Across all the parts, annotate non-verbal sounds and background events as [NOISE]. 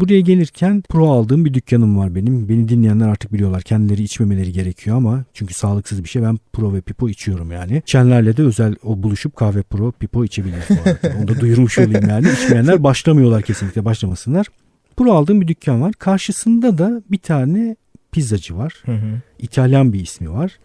Buraya gelirken pro aldığım bir dükkanım var benim. Beni dinleyenler artık biliyorlar. Kendileri içmemeleri gerekiyor ama çünkü sağlıksız bir şey. Ben pro ve pipo içiyorum yani. İçenlerle de özel o buluşup kahve pro, pipo içebiliriz bu arada. Onu da duyurmuş olayım yani. İçmeyenler başlamıyorlar kesinlikle başlamasınlar. Pro aldığım bir dükkan var. Karşısında da bir tane pizzacı var. Hı hı. İtalyan bir ismi var.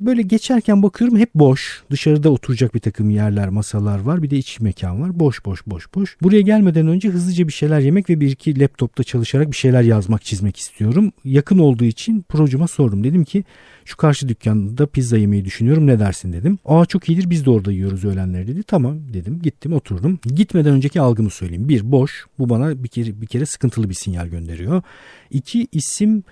Böyle geçerken bakıyorum hep boş. Dışarıda oturacak bir takım yerler, masalar var. Bir de iç mekan var. Boş boş boş boş. Buraya gelmeden önce hızlıca bir şeyler yemek ve bir iki laptopta çalışarak bir şeyler yazmak, çizmek istiyorum. Yakın olduğu için projuma sordum. Dedim ki şu karşı dükkanda pizza yemeyi düşünüyorum ne dersin dedim. Aa çok iyidir biz de orada yiyoruz öğlenleri dedi. Tamam dedim gittim oturdum. Gitmeden önceki algımı söyleyeyim. Bir boş bu bana bir kere, bir kere sıkıntılı bir sinyal gönderiyor. İki isim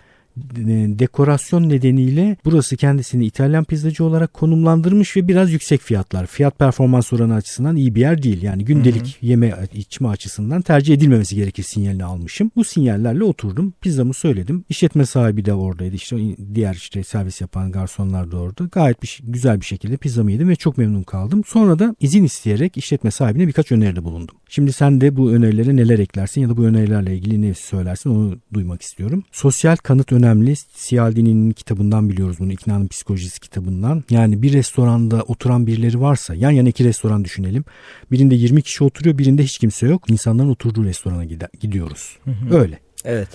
dekorasyon nedeniyle burası kendisini İtalyan pizzacı olarak konumlandırmış ve biraz yüksek fiyatlar. Fiyat performans oranı açısından iyi bir yer değil. Yani gündelik yeme içme açısından tercih edilmemesi gerekir sinyalini almışım. Bu sinyallerle oturdum. Pizzamı söyledim. İşletme sahibi de oradaydı. İşte diğer işte servis yapan garsonlar da orada. Gayet bir, güzel bir şekilde pizzamı yedim ve çok memnun kaldım. Sonra da izin isteyerek işletme sahibine birkaç öneride bulundum. Şimdi sen de bu önerilere neler eklersin ya da bu önerilerle ilgili ne söylersin onu duymak istiyorum. Sosyal kanıt önemli. Cialdini'nin kitabından biliyoruz bunu. İknanın Psikolojisi kitabından. Yani bir restoranda oturan birileri varsa yan yana iki restoran düşünelim. Birinde 20 kişi oturuyor birinde hiç kimse yok. İnsanların oturduğu restorana gidiyoruz. Öyle. Evet.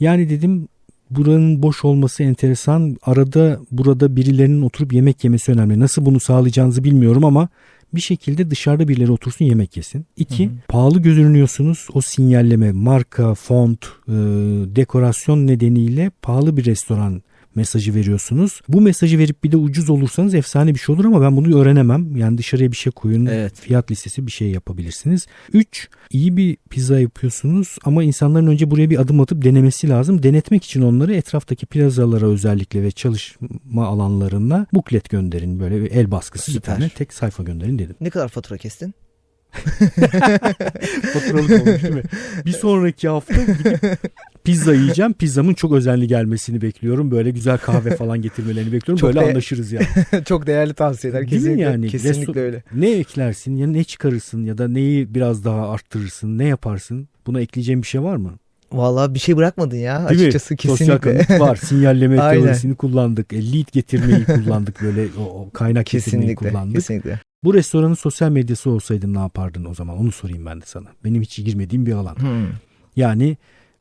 Yani dedim buranın boş olması enteresan. Arada burada birilerinin oturup yemek yemesi önemli. Nasıl bunu sağlayacağınızı bilmiyorum ama bir şekilde dışarıda birileri otursun yemek yesin. İki, pahalı görünüyorsunuz. O sinyalleme, marka, font, e, dekorasyon nedeniyle pahalı bir restoran mesajı veriyorsunuz. Bu mesajı verip bir de ucuz olursanız efsane bir şey olur ama ben bunu öğrenemem. Yani dışarıya bir şey koyun, Evet. fiyat listesi bir şey yapabilirsiniz. 3. iyi bir pizza yapıyorsunuz ama insanların önce buraya bir adım atıp denemesi lazım. Denetmek için onları etraftaki plazalara özellikle ve çalışma alanlarına buklet gönderin. Böyle bir el baskısı Süper. bir tane tek sayfa gönderin dedim. Ne kadar fatura kestin? [LAUGHS] Faturalık olmuş değil mi? Bir sonraki hafta gidip pizza yiyeceğim. Pizzamın çok özenli gelmesini bekliyorum. Böyle güzel kahve falan getirmelerini bekliyorum. Çok Böyle de- anlaşırız yani. [LAUGHS] Çok değerli tavsiyeler. Değil mi Kesinlikle, yani? kesinlikle Resto- öyle. Ne eklersin ya ne çıkarırsın ya da neyi biraz daha arttırırsın ne yaparsın? Buna ekleyeceğin bir şey var mı? Vallahi bir şey bırakmadın ya Değil mi? açıkçası Sosyal kesinlikle. kanıt var. [LAUGHS] Sinyalleme Aynen. teorisini kullandık. E, lead getirmeyi kullandık. Böyle o, o kaynak getirmeyi kesinlikle. kullandık. Kesinlikle. Bu restoranın sosyal medyası olsaydın ne yapardın o zaman? Onu sorayım ben de sana. Benim hiç girmediğim bir alan. Hmm. Yani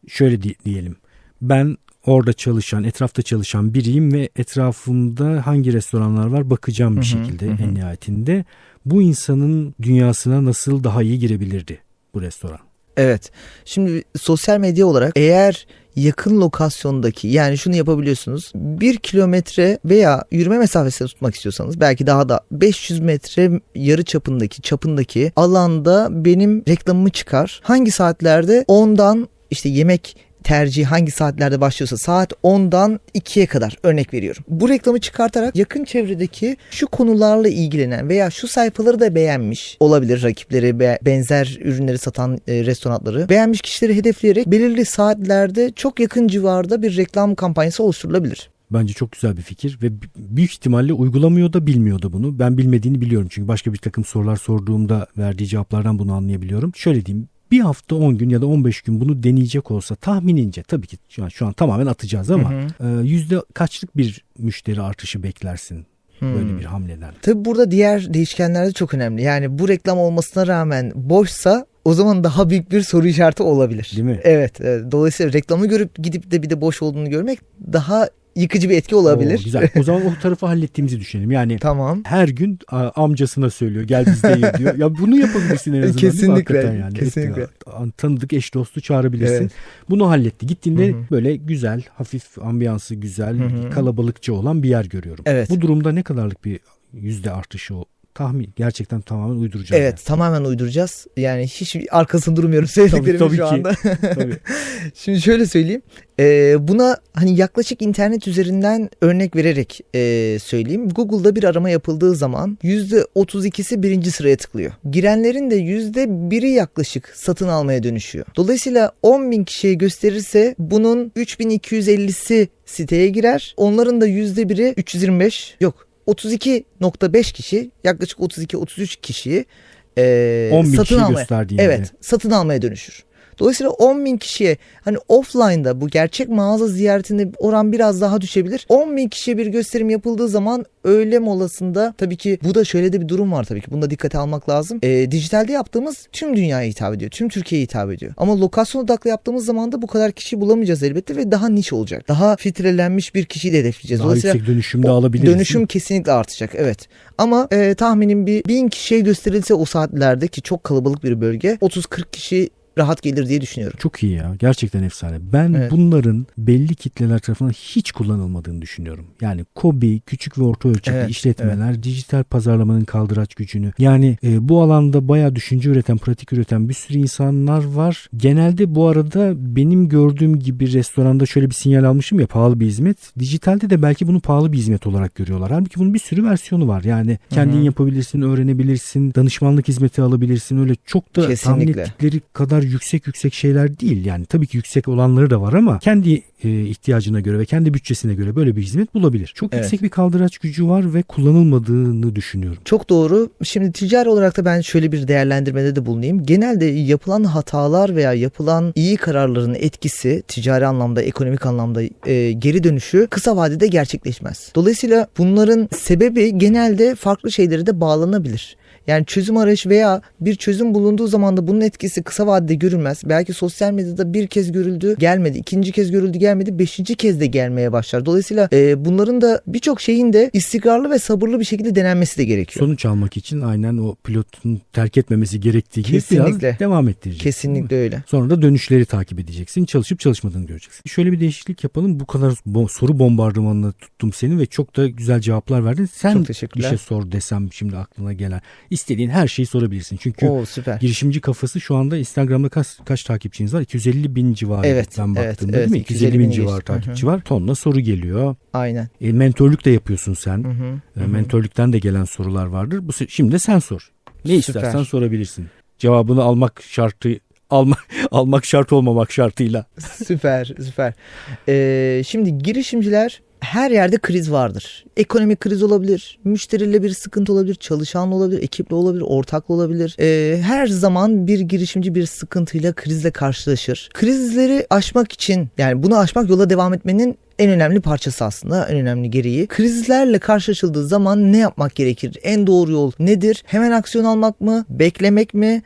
şöyle di- diyelim. Ben orada çalışan, etrafta çalışan biriyim ve etrafımda hangi restoranlar var bakacağım bir Hı hı, şekilde hı. en nihayetinde. Bu insanın dünyasına nasıl daha iyi girebilirdi bu restoran? Evet. Şimdi sosyal medya olarak eğer yakın lokasyondaki yani şunu yapabiliyorsunuz. Bir kilometre veya yürüme mesafesini tutmak istiyorsanız belki daha da 500 metre yarı çapındaki çapındaki alanda benim reklamımı çıkar. Hangi saatlerde ondan işte yemek tercihi hangi saatlerde başlıyorsa saat 10'dan 2'ye kadar örnek veriyorum. Bu reklamı çıkartarak yakın çevredeki şu konularla ilgilenen veya şu sayfaları da beğenmiş olabilir rakipleri be- benzer ürünleri satan e, restoranları beğenmiş kişileri hedefleyerek belirli saatlerde çok yakın civarda bir reklam kampanyası oluşturulabilir. Bence çok güzel bir fikir ve büyük ihtimalle uygulamıyor da bilmiyor da bunu. Ben bilmediğini biliyorum çünkü başka bir takım sorular sorduğumda verdiği cevaplardan bunu anlayabiliyorum. Şöyle diyeyim bir hafta 10 gün ya da 15 gün bunu deneyecek olsa tahminince tabii ki şu an, şu an tamamen atacağız ama Hı e, yüzde kaçlık bir müşteri artışı beklersin böyle Hmm. bir hamleden? Tabi burada diğer değişkenler de çok önemli. Yani bu reklam olmasına rağmen boşsa o zaman daha büyük bir soru işareti olabilir. Değil mi? Evet, evet. Dolayısıyla reklamı görüp gidip de bir de boş olduğunu görmek daha yıkıcı bir etki olabilir. Oo, güzel. O zaman o tarafı hallettiğimizi düşünelim. Yani Tamam. her gün amcasına söylüyor gel bizde ye diyor. Ya bunu yapabilirsin en azından. Kesinlikle, yani. kesinlikle. Et- Tanıdık eş dostu çağırabilirsin. Evet. Bunu halletti. Gittiğinde Hı hı. böyle güzel, hafif ambiyansı güzel, Hı hı. kalabalıkça olan bir yer görüyorum. Evet. Bu durumda ne kadarlık bir yüzde artışı? Tahmin gerçekten tamamen uyduracağım. Evet, tamamen uyduracağız. Yani hiç arkasında durmuyorum [LAUGHS] söylediklerimin tabii şu ki. anda. yani. Tabii. [LAUGHS] Şimdi şöyle söyleyeyim. Ee, buna hani yaklaşık internet üzerinden örnek vererek e, söyleyeyim. Google'da bir arama yapıldığı zaman %32'si birinci sıraya tıklıyor. Girenlerin de %1'i yaklaşık satın almaya dönüşüyor. Dolayısıyla 10 bin kişiye gösterirse bunun 3250'si siteye girer. Onların da %1'i 325 yok 32.5 kişi yaklaşık 32-33 kişiyi e, 10 bin satın kişi almaya. Evet, satın almaya dönüşür. Dolayısıyla 10 bin kişiye hani offline'da bu gerçek mağaza ziyaretinde oran biraz daha düşebilir. 10 bin kişiye bir gösterim yapıldığı zaman öğle molasında tabii ki bu da şöyle de bir durum var tabii ki. Bunu da dikkate almak lazım. E, dijitalde yaptığımız tüm dünyaya hitap ediyor. Tüm Türkiye'ye hitap ediyor. Ama lokasyon odaklı yaptığımız zaman da bu kadar kişi bulamayacağız elbette ve daha niş olacak. Daha filtrelenmiş bir kişiyi de hedefleyeceğiz. Daha Dolayısıyla yüksek dönüşümde o alabiliriz. Dönüşüm kesinlikle artacak evet. Ama e, tahminim bir bin kişiye gösterilse o saatlerde ki çok kalabalık bir bölge 30-40 kişi rahat gelir diye düşünüyorum. Çok iyi ya. Gerçekten efsane. Ben Evet. bunların belli kitleler tarafından hiç kullanılmadığını düşünüyorum. Yani KOBİ, küçük ve orta ölçekli Evet, işletmeler, dijital pazarlamanın kaldıraç gücünü. Yani e, bu alanda bayağı düşünce üreten, pratik üreten bir sürü insanlar var. Genelde bu arada benim gördüğüm gibi restoranda şöyle bir sinyal almışım ya pahalı bir hizmet. Dijitalde de belki bunu pahalı bir hizmet olarak görüyorlar. Halbuki bunun bir sürü versiyonu var. Yani kendin Hı hı. yapabilirsin, öğrenebilirsin, danışmanlık hizmeti alabilirsin. Öyle çok da tahmin Kesinlikle. ettikleri kadar yüksek yüksek şeyler değil. Yani tabii ki yüksek olanları da var ama kendi e, ihtiyacına göre ve kendi bütçesine göre böyle bir hizmet bulabilir. Çok Evet. yüksek bir kaldıraç gücü var ve kullanılmadığını düşünüyorum. Çok doğru. Şimdi ticari olarak da ben şöyle bir değerlendirmede de bulunayım. Genelde yapılan hatalar veya yapılan iyi kararların etkisi ticari anlamda, ekonomik anlamda e, geri dönüşü kısa vadede gerçekleşmez. Dolayısıyla bunların sebebi genelde farklı şeylere de bağlanabilir. Yani çözüm arayışı veya bir çözüm bulunduğu zaman da bunun etkisi kısa vadede görülmez. Belki sosyal medyada bir kez görüldü gelmedi, ikinci kez görüldü gelmedi, beşinci kez de gelmeye başlar. Dolayısıyla e, bunların da birçok şeyin de istikrarlı ve sabırlı bir şekilde denenmesi de gerekiyor. Sonuç almak için aynen o pilotun terk etmemesi gerektiği gibi Kesinlikle. biraz devam ettireceksin. Kesinlikle öyle. Sonra da dönüşleri takip edeceksin. Çalışıp çalışmadığını göreceksin. Şöyle bir değişiklik yapalım. Bu kadar bo- soru bombardımanına tuttum seni ve çok da güzel cevaplar verdin. Sen Çok bir şey sor desem şimdi aklına gelen. İstediğin her şeyi sorabilirsin. Çünkü Oo süper. girişimci kafası şu anda Instagram'da kaç, kaç takipçiniz var? 250 bin civarı. Evet, Ben evet, baktığımda evet, değil mi? 250 bin bini civarı takipçi var. Tonla soru geliyor. Aynen. E, mentorluk da yapıyorsun sen. Hı hı. E. Mentörlükten de gelen sorular vardır. Bu şimdi de sen sor. Ne Süper. istersen sorabilirsin. Cevabını almak şartı almak [LAUGHS] almak şart olmamak şartıyla. süper süper. Ee, şimdi girişimciler her yerde kriz vardır. Ekonomik kriz olabilir, müşteriyle bir sıkıntı olabilir, çalışanla olabilir, ekiple olabilir, ortakla olabilir. Ee, her zaman bir girişimci bir sıkıntıyla, krizle karşılaşır. Krizleri aşmak için yani bunu aşmak yola devam etmenin en önemli parçası aslında en önemli gereği. Krizlerle karşılaşıldığı zaman ne yapmak gerekir? En doğru yol nedir? Hemen aksiyon almak mı? Beklemek mi?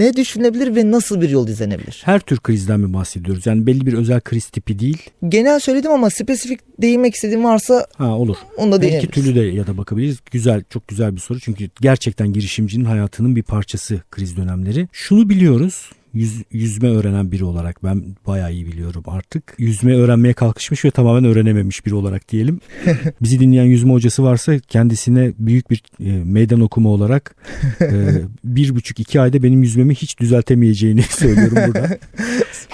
Ne düşünebilir ve nasıl bir yol izlenebilir? Her tür krizden mi bahsediyoruz? Yani belli bir özel kriz tipi değil. Genel söyledim ama spesifik değinmek istediğim varsa Ha olur. onu da değinebiliriz. türlü de ya da bakabiliriz. Güzel, çok güzel bir soru. Çünkü gerçekten girişimcinin hayatının bir parçası kriz dönemleri. Şunu biliyoruz. Yüz, yüzme öğrenen biri olarak ben bayağı iyi biliyorum artık. Yüzme öğrenmeye kalkışmış ve tamamen öğrenememiş biri olarak diyelim. [LAUGHS] Bizi dinleyen yüzme hocası varsa kendisine büyük bir e, meydan okuma olarak e, bir buçuk iki ayda benim yüzmemi hiç düzeltemeyeceğini [LAUGHS] söylüyorum burada.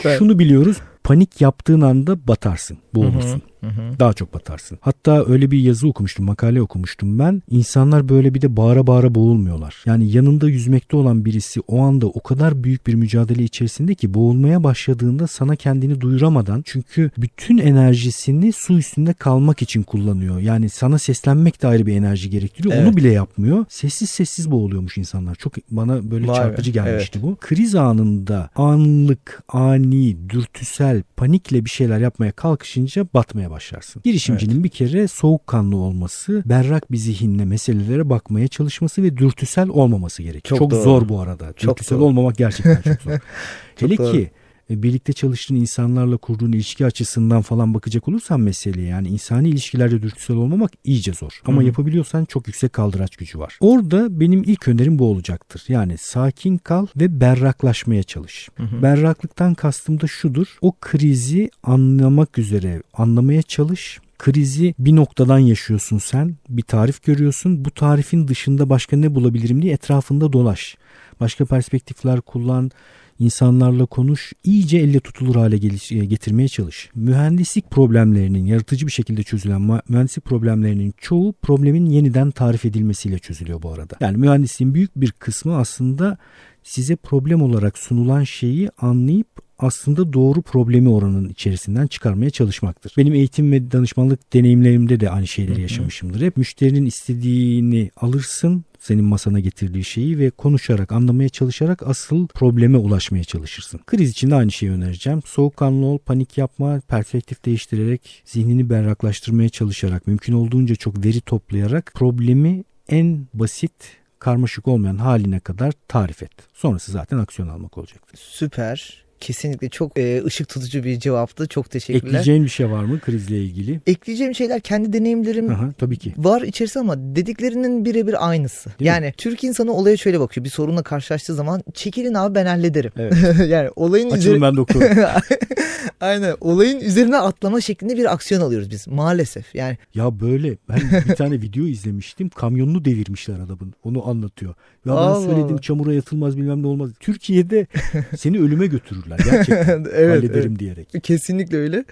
[LAUGHS] Şunu biliyoruz. Panik yaptığın anda batarsın, boğulursun. Hı hı. Daha çok batarsın. Hatta öyle bir yazı okumuştum, makale okumuştum ben. İnsanlar böyle bir de bağıra bağıra boğulmuyorlar. Yani yanında yüzmekte olan birisi o anda o kadar büyük bir mücadele içerisinde ki boğulmaya başladığında sana kendini duyuramadan çünkü bütün enerjisini su üstünde kalmak için kullanıyor. Yani sana seslenmek de ayrı bir enerji gerektiriyor. Evet. Onu bile yapmıyor. Sessiz sessiz boğuluyormuş insanlar. Çok bana böyle Vay be, çarpıcı gelmişti bu. Kriz anında anlık, ani, dürtüsel, panikle bir şeyler yapmaya kalkışınca batmaya başlarsın. Girişimcinin bir kere soğukkanlı olması, berrak bir zihinle meselelere bakmaya çalışması ve dürtüsel olmaması gerekiyor. Çok, Çok doğru. zor bu arada. Çok dürtüsel doğru. olmamak gerçekten çok zor. [LAUGHS] Hele ki birlikte çalıştığın insanlarla kurduğun ilişki açısından falan bakacak olursan meseleye yani insani ilişkilerde dürtüsel olmamak iyice zor. Ama Hı hı. yapabiliyorsan çok yüksek kaldıraç gücü var. Orada benim ilk önerim bu olacaktır. Yani sakin kal ve berraklaşmaya çalış. Hı hı. Berraklıktan kastım da şudur. O krizi anlamak üzere anlamaya çalış. Krizi bir noktadan yaşıyorsun sen. Bir tarif görüyorsun. Bu tarifin dışında başka ne bulabilirim diye etrafında dolaş. Başka perspektifler kullan. İnsanlarla konuş. iyice elle tutulur hale e, getirmeye çalış. Mühendislik problemlerinin yaratıcı bir şekilde çözülen mühendislik problemlerinin çoğu problemin yeniden tarif edilmesiyle çözülüyor bu arada. Yani mühendisliğin büyük bir kısmı aslında size problem olarak sunulan şeyi anlayıp aslında doğru problemi oranın içerisinden çıkarmaya çalışmaktır. Benim eğitim ve danışmanlık deneyimlerimde de aynı şeyleri yaşamışımdır. Hep müşterinin istediğini alırsın senin masana getirdiği şeyi ve konuşarak, anlamaya çalışarak asıl probleme ulaşmaya çalışırsın. Kriz için de aynı şeyi önereceğim. Soğukkanlı ol, panik yapma, perspektif değiştirerek, zihnini berraklaştırmaya çalışarak, mümkün olduğunca çok veri toplayarak problemi en basit karmaşık olmayan haline kadar tarif et. Sonrası zaten aksiyon almak olacaktır. Süper. Kesinlikle çok e, ışık tutucu bir cevaptı. Çok teşekkürler. Ekleyeceğin bir şey var mı krizle ilgili? Ekleyeceğim şeyler kendi deneyimlerim Aha, tabii ki. var içerisinde ama dediklerinin birebir aynısı. Değil mi? yani Türk insanı olaya şöyle bakıyor. Bir sorunla karşılaştığı zaman çekilin abi ben hallederim. Evet. [LAUGHS] yani olayın Açılın üzeri... ben doktor. [LAUGHS] Aynen. Olayın üzerine atlama şeklinde bir aksiyon alıyoruz biz maalesef. Yani Ya böyle ben bir tane [LAUGHS] video izlemiştim. Kamyonunu devirmişler adamın. Onu anlatıyor. Ya ben Allah söyledim Allah. çamura yatılmaz bilmem ne olmaz. Türkiye'de seni ölüme götürürler gerçekten. [LAUGHS] evet, Hallederim diyerek. Kesinlikle öyle.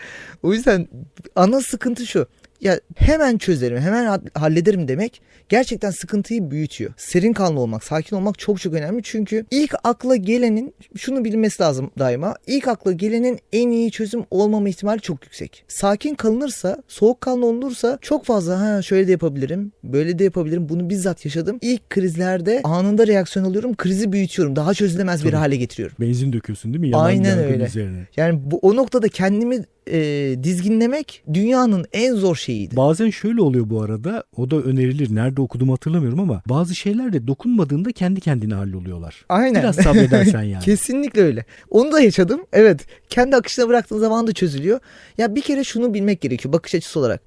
O yüzden ana sıkıntı şu. Ya hemen çözerim, hemen ha- hallederim demek gerçekten sıkıntıyı büyütüyor. Serin kanlı olmak, sakin olmak çok çok önemli. Çünkü ilk akla gelenin şunu bilmesi lazım daima. İlk akla gelenin en iyi çözüm olmama ihtimali çok yüksek. Sakin kalınırsa, soğukkanlı olunursa çok fazla ha şöyle de yapabilirim, böyle de yapabilirim. Bunu bizzat yaşadım. İlk krizlerde anında reaksiyon alıyorum, krizi büyütüyorum. Daha çözülemez bir Tabii. hale getiriyorum. Benzin döküyorsun değil mi? Yanan Aynen öyle. Üzerine. Yani bu, o noktada kendimi e, dizginlemek dünyanın en zor şeyiydi. Bazen şöyle oluyor bu arada. O da önerilir. Nerede okuduğumu hatırlamıyorum ama bazı şeyler de dokunmadığında kendi kendine halloluyorlar. Aynen. Biraz sabredersen yani. [LAUGHS] Kesinlikle öyle. Onu da yaşadım. Evet. Kendi akışına bıraktığın zaman da çözülüyor. Ya bir kere şunu bilmek gerekiyor bakış açısı olarak.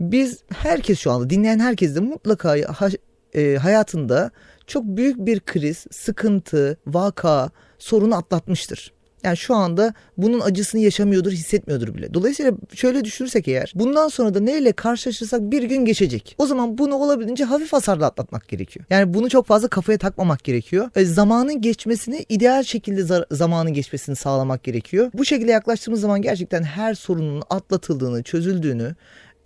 Biz herkes şu anda dinleyen herkes de mutlaka ha- e, hayatında çok büyük bir kriz, sıkıntı, vaka, sorunu atlatmıştır. Yani şu anda bunun acısını yaşamıyordur, hissetmiyordur bile. Dolayısıyla şöyle düşünürsek eğer, bundan sonra da neyle karşılaşırsak bir gün geçecek. O zaman bunu olabildiğince hafif hasarla atlatmak gerekiyor. Yani bunu çok fazla kafaya takmamak gerekiyor. E, zamanın geçmesini, ideal şekilde za- zamanın geçmesini sağlamak gerekiyor. Bu şekilde yaklaştığımız zaman gerçekten her sorunun atlatıldığını, çözüldüğünü,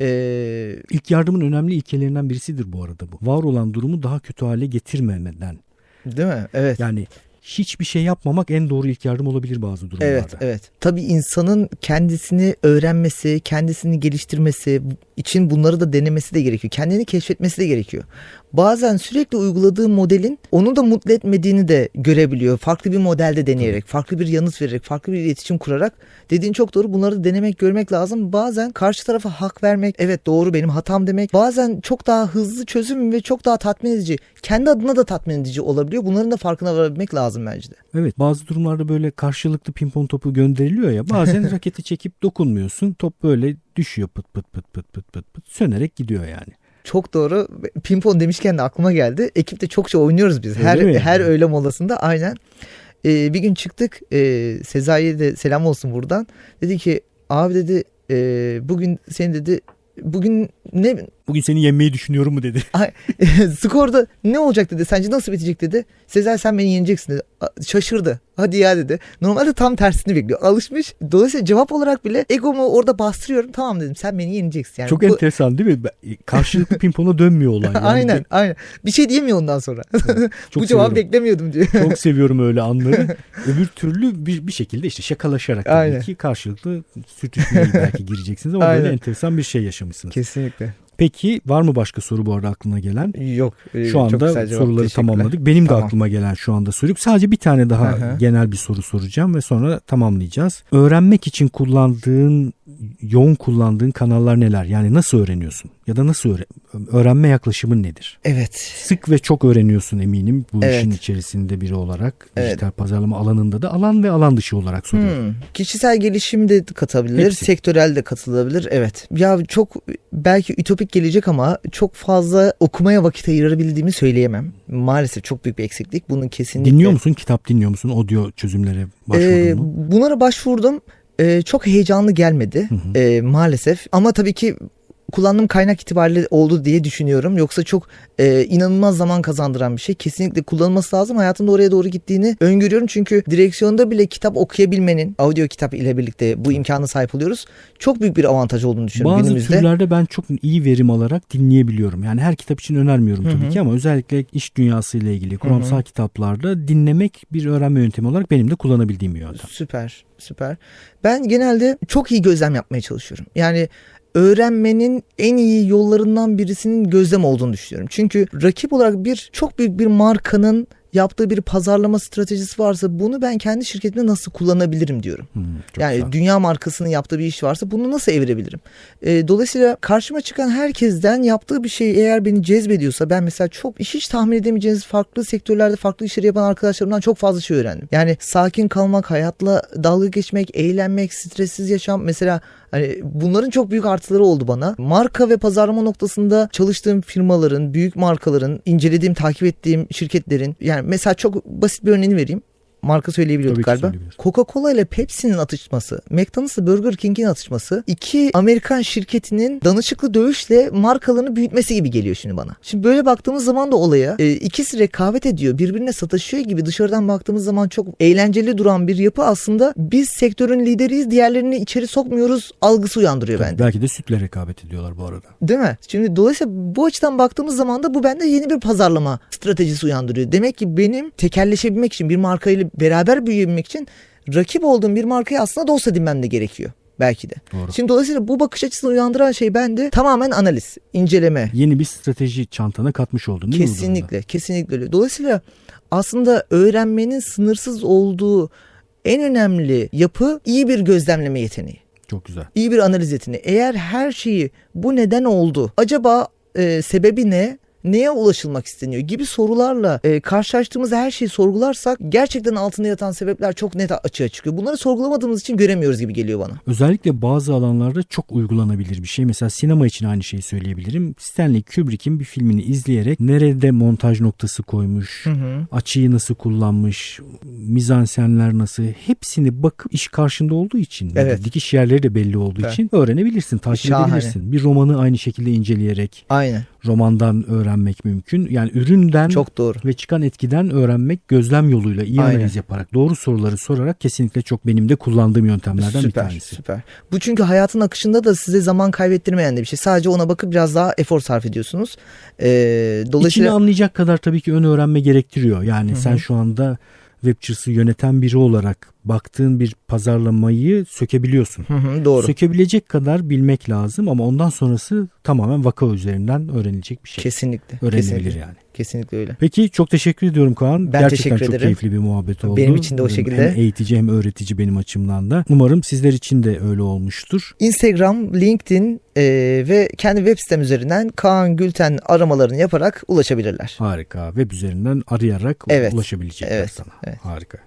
e, İlk yardımın önemli ilkelerinden birisidir bu arada bu. Var olan durumu daha kötü hale getirmemeden. değil mi? Evet. Yani hiçbir şey yapmamak en doğru ilk yardım olabilir bazı durumlarda. Evet, evet. Tabii insanın kendisini öğrenmesi, kendisini geliştirmesi için bunları da denemesi de gerekiyor. Kendini keşfetmesi de gerekiyor. Bazen sürekli uyguladığı modelin onu da mutlu etmediğini de görebiliyor. Farklı bir modelde deneyerek, farklı bir yanıt vererek, farklı bir iletişim kurarak. Dediğin çok doğru. Bunları da denemek, görmek lazım. Bazen karşı tarafa hak vermek, evet doğru benim hatam demek. Bazen çok daha hızlı çözüm ve çok daha tatmin edici, kendi adına da tatmin edici olabiliyor. Bunların da farkına varabilmek lazım bence de. Evet bazı durumlarda böyle karşılıklı pimpon topu gönderiliyor ya bazen [LAUGHS] raketi çekip dokunmuyorsun top böyle düşüyor pıt pıt pıt pıt pıt pıt pıt sönerek gidiyor yani. Çok doğru. Pimpon demişken de aklıma geldi. Ekipte çokça oynuyoruz biz. Öyle Her mi? her öğle molasında aynen. Ee, bir gün çıktık. Ee, Sezai'ye de selam olsun buradan. Dedi ki abi dedi "e, bugün seni dedi bugün ne Bugün seni yenmeyi düşünüyorum mu dedi. [LAUGHS] skorda ne olacak dedi. Sence nasıl bitecek dedi. Sezai sen beni yeneceksin dedi. Şaşırdı. Hadi ya dedi. Normalde tam tersini bekliyor. Alışmış. Dolayısıyla cevap olarak bile egomu orada bastırıyorum. Tamam dedim sen beni yeneceksin. Yani Çok bu- enteresan değil mi? Ben- Karşılıklı [LAUGHS] pimpona dönmüyor olay. Yani [LAUGHS] aynen aynen. Bir şey diyemiyor ondan sonra. Çok Bu cevabı beklemiyordum diyor. Çok seviyorum öyle anları. Öbür türlü bir, bir şekilde işte şakalaşarak tabii Aynen. ki karşılıklı sürtüşmeye belki gireceksiniz ama böyle Aynen. enteresan bir şey yaşamışsınız. Kesinlikle. Peki var mı başka soru bu arada aklına gelen? Yok. e, Şu anda soruları tamamladık. Benim de Tamam. aklıma gelen şu anda soru. yok. Sadece bir tane daha hı. genel bir soru soracağım ve sonra tamamlayacağız. Öğrenmek için kullandığın, yoğun kullandığın kanallar neler? Yani nasıl öğreniyorsun? Ya da nasıl öğre- öğrenme yaklaşımın nedir? Evet. Sık ve çok öğreniyorsun eminim bu Evet. işin içerisinde biri olarak. Evet. Dijital pazarlama alanında da alan ve alan dışı olarak soruyorum. Hmm. Kişisel gelişim de katabilir, Hepsi. sektörel de katılabilir. Evet. Ya çok belki ütopik gelecek ama çok fazla okumaya vakit ayırabildiğimi söyleyemem. Maalesef çok büyük bir eksiklik. Bunun kesinlikle. Dinliyor musun? Kitap dinliyor musun? Audio çözümlere başvurdun Ee, mu? bunlara başvurdum. Ee, çok heyecanlı gelmedi Hı hı. ee, maalesef. Ama tabii ki kullandığım kaynak itibariyle oldu diye düşünüyorum. Yoksa çok e, inanılmaz zaman kazandıran bir şey. Kesinlikle kullanılması lazım. Hayatımda oraya doğru gittiğini öngörüyorum. Çünkü direksiyonda bile kitap okuyabilmenin, audio kitap ile birlikte bu imkanı sahip oluyoruz. Çok büyük bir avantaj olduğunu düşünüyorum Bazı günümüzde. türlerde ben çok iyi verim alarak dinleyebiliyorum. Yani her kitap için önermiyorum tabii hı. ki ama özellikle iş dünyasıyla ilgili kuramsal hı. kitaplarda dinlemek bir öğrenme yöntemi olarak benim de kullanabildiğim bir yöntem. Süper, süper. Ben genelde çok iyi gözlem yapmaya çalışıyorum. Yani öğrenmenin en iyi yollarından birisinin gözlem olduğunu düşünüyorum. Çünkü rakip olarak bir çok büyük bir markanın yaptığı bir pazarlama stratejisi varsa bunu ben kendi şirketimde nasıl kullanabilirim diyorum. Hmm, yani güzel. dünya markasının yaptığı bir iş varsa bunu nasıl evirebilirim? E, dolayısıyla karşıma çıkan herkesten yaptığı bir şey eğer beni cezbediyorsa ben mesela çok iş hiç tahmin edemeyeceğiniz farklı sektörlerde farklı işleri yapan arkadaşlarımdan çok fazla şey öğrendim. Yani sakin kalmak, hayatla dalga geçmek, eğlenmek, stressiz yaşam mesela Hani bunların çok büyük artıları oldu bana. Marka ve pazarlama noktasında çalıştığım firmaların, büyük markaların, incelediğim, takip ettiğim şirketlerin yani mesela çok basit bir örneğini vereyim. Marka söyleyebiliyorduk Tabii galiba. Coca-Cola ile Pepsi'nin atışması, McDonald's'la Burger King'in atışması iki Amerikan şirketinin danışıklı dövüşle markalarını büyütmesi gibi geliyor şimdi bana. Şimdi böyle baktığımız zaman da olaya e, ikisi rekabet ediyor, birbirine sataşıyor gibi dışarıdan baktığımız zaman çok eğlenceli duran bir yapı aslında biz sektörün lideriyiz, diğerlerini içeri sokmuyoruz algısı uyandırıyor Tabii, bende. belki de sütle rekabet ediyorlar bu arada. Değil mi? Şimdi dolayısıyla bu açıdan baktığımız zaman da bu bende yeni bir pazarlama stratejisi uyandırıyor. Demek ki benim tekelleşebilmek için bir markayla beraber büyüyebilmek için rakip olduğum bir markayı aslında dost edinmem de gerekiyor. Belki de. Doğru. Şimdi dolayısıyla bu bakış açısını uyandıran şey bende tamamen analiz, inceleme. Yeni bir strateji çantana katmış oldun değil mi? bu durumda? Kesinlikle, kesinlikle öyle. Dolayısıyla aslında öğrenmenin sınırsız olduğu en önemli yapı iyi bir gözlemleme yeteneği. Çok güzel. iyi bir analiz yeteneği. Eğer her şeyi bu neden oldu? Acaba e, sebebi ne? Neye ulaşılmak isteniyor gibi sorularla e, karşılaştığımız her şeyi sorgularsak gerçekten altında yatan sebepler çok net açığa çıkıyor. Bunları sorgulamadığımız için göremiyoruz gibi geliyor bana. Özellikle bazı alanlarda çok uygulanabilir bir şey. Mesela sinema için aynı şeyi söyleyebilirim. Stanley Kubrick'in bir filmini izleyerek nerede montaj noktası koymuş, açıyı nasıl kullanmış, mizansenler nasıl hepsini bakıp iş karşında olduğu için, Evet. dikiş yerleri de belli olduğu Evet. için öğrenebilirsin, takip Şahane. edebilirsin. Bir romanı aynı şekilde inceleyerek Aynen. romandan öğrenmek mümkün. Yani üründen Çok doğru. ve çıkan etkiden öğrenmek gözlem yoluyla iyi Aynen. analiz yaparak doğru soruları sorarak kesinlikle çok benim de kullandığım yöntemlerden bir Süper, tanesi. süper. Bu çünkü hayatın akışında da size zaman kaybettirmeyen de bir şey. Sadece ona bakıp biraz daha efor sarf ediyorsunuz. Ee, İçini dolayısıyla anlayacak kadar tabii ki ön öğrenme gerektiriyor. Yani Hı hı. sen şu anda Webchers'ı yöneten biri olarak baktığın bir pazarlamayı sökebiliyorsun. Hı hı, doğru. Sökebilecek kadar bilmek lazım ama ondan sonrası tamamen vaka üzerinden öğrenilecek bir şey. Kesinlikle. Öğrenilebilir kesinlikle, yani. Kesinlikle öyle. Peki çok teşekkür ediyorum Kaan. Ben Gerçekten teşekkür çok ederim. keyifli bir muhabbet oldu. Benim için de o şekilde. Hem eğitici hem öğretici benim açımdan da. Umarım sizler için de öyle olmuştur. Instagram, LinkedIn e, ve kendi web sitem üzerinden Kaan Gülten aramalarını yaparak ulaşabilirler. Harika. Web üzerinden arayarak Evet. ulaşabilecekler Evet. sana. Evet. Harika.